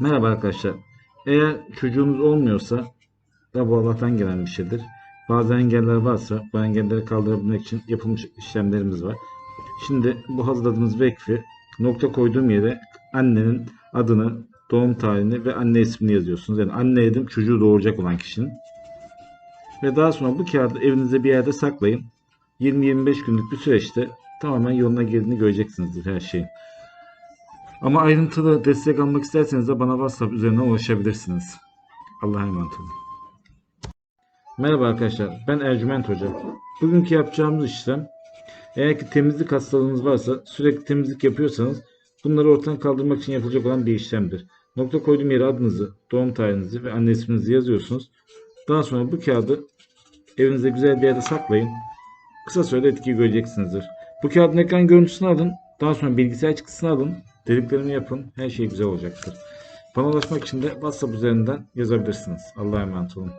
Merhaba arkadaşlar. Eğer çocuğunuz olmuyorsa da bu Allah'tan gelen bir şeydir. Bazı engeller varsa bu engelleri kaldırabilmek için yapılmış işlemlerimiz var. Şimdi bu hazırladığımız vekfi nokta koyduğum yere annenin adını, doğum tarihini ve anne ismini yazıyorsunuz. Yani anne dedim çocuğu doğuracak olan kişinin. Ve daha sonra bu kağıdı evinizde bir yerde saklayın. 20-25 günlük bir süreçte tamamen yoluna girdiğini göreceksinizdir her şeyin. Ama ayrıntılı destek almak isterseniz de bana WhatsApp üzerinden ulaşabilirsiniz. Allah'a emanet olun. Merhaba arkadaşlar, ben Ercüment Hoca. Bugünkü yapacağımız işlem, eğer ki temizlik hastalığınız varsa, sürekli temizlik yapıyorsanız, bunları ortadan kaldırmak için yapılacak olan bir işlemdir. Nokta koyduğum yere adınızı, doğum tarihinizi ve anne isminizi yazıyorsunuz. Daha sonra bu kağıdı evinizde güzel bir yerde saklayın. Kısa sürede etkiyi göreceksinizdir. Bu kağıdın ekran görüntüsünü alın. Daha sonra bilgisayar çıktısını alın. Dediklerimi yapın. Her şey güzel olacaktır. Bana ulaşmak için de WhatsApp üzerinden yazabilirsiniz. Allah'a emanet olun.